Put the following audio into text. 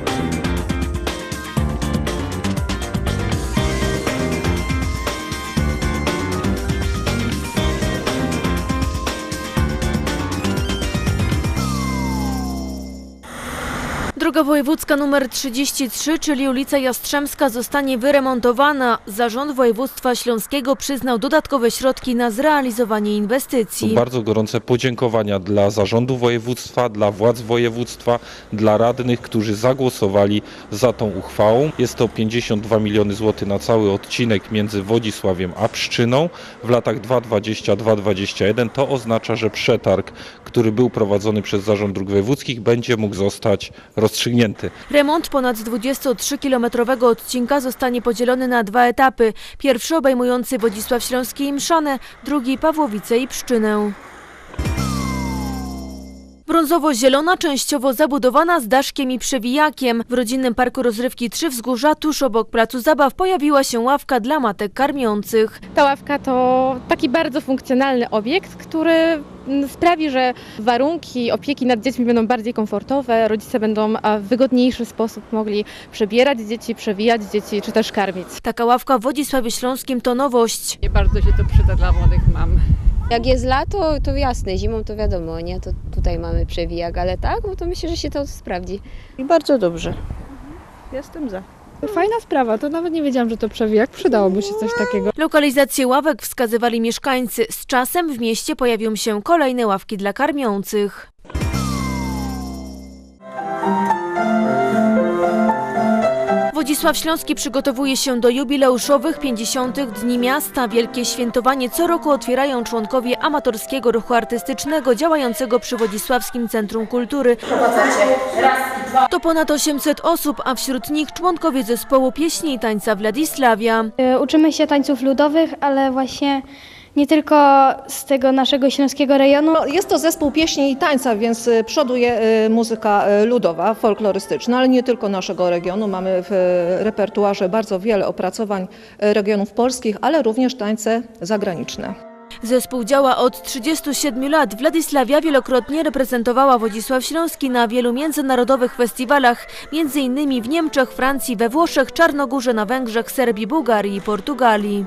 Bye. Droga wojewódzka nr 33, czyli ulica Jastrzębska, zostanie wyremontowana. Zarząd Województwa Śląskiego przyznał dodatkowe środki na zrealizowanie inwestycji. Bardzo gorące podziękowania dla zarządu województwa, dla władz województwa, dla radnych, którzy zagłosowali za tą uchwałą. Jest to 52 miliony złotych na cały odcinek między Wodzisławiem a Pszczyną w latach 2022-2021. To oznacza, że przetarg, który był prowadzony przez Zarząd Dróg Wojewódzkich będzie mógł zostać rozstrzygnięty. Remont ponad 23-kilometrowego odcinka zostanie podzielony na dwa etapy. Pierwszy obejmujący Wodzisław Śląski i Mszanę, drugi Pawłowice i Pszczynę. Brązowo-zielona, częściowo zabudowana z daszkiem i przewijakiem. W rodzinnym parku rozrywki Trzy Wzgórza, tuż obok placu zabaw, pojawiła się ławka dla matek karmiących. Ta ławka to taki bardzo funkcjonalny obiekt, który sprawi, że warunki opieki nad dziećmi będą bardziej komfortowe, rodzice będą w wygodniejszy sposób mogli przebierać dzieci, przewijać dzieci czy też karmić. Taka ławka w Wodzisławie Śląskim to nowość. Nie bardzo się to przyda dla młodych mam. Jak jest lato, to jasne, zimą to wiadomo, nie? To tutaj mamy przewijak, ale tak, no to myślę, że się to sprawdzi. I bardzo dobrze. Jestem za. Fajna sprawa, to nawet nie wiedziałam, że to przewijak. Przydałoby się coś takiego. Lokalizację ławek wskazywali mieszkańcy. Z czasem w mieście pojawią się kolejne ławki dla karmiących. Wodzisław Śląski przygotowuje się do jubileuszowych 50. Dni Miasta. Wielkie świętowanie co roku otwierają członkowie amatorskiego ruchu artystycznego działającego przy Wodzisławskim Centrum Kultury. To ponad 800 osób, a wśród nich członkowie zespołu pieśni i tańca Władysławia. E, Uczymy się tańców ludowych, ale właśnie nie tylko z tego naszego śląskiego rejonu. No, jest to zespół pieśni i tańca, więc y, przoduje y, muzyka y, ludowa, folklorystyczna, ale nie tylko naszego regionu. Mamy w repertuarze bardzo wiele opracowań regionów polskich, ale również tańce zagraniczne. Zespół działa od 37 lat. Władysławia wielokrotnie reprezentowała Wodzisław Śląski na wielu międzynarodowych festiwalach, m.in. w Niemczech, Francji, we Włoszech, Czarnogórze, na Węgrzech, Serbii, Bułgarii i Portugalii.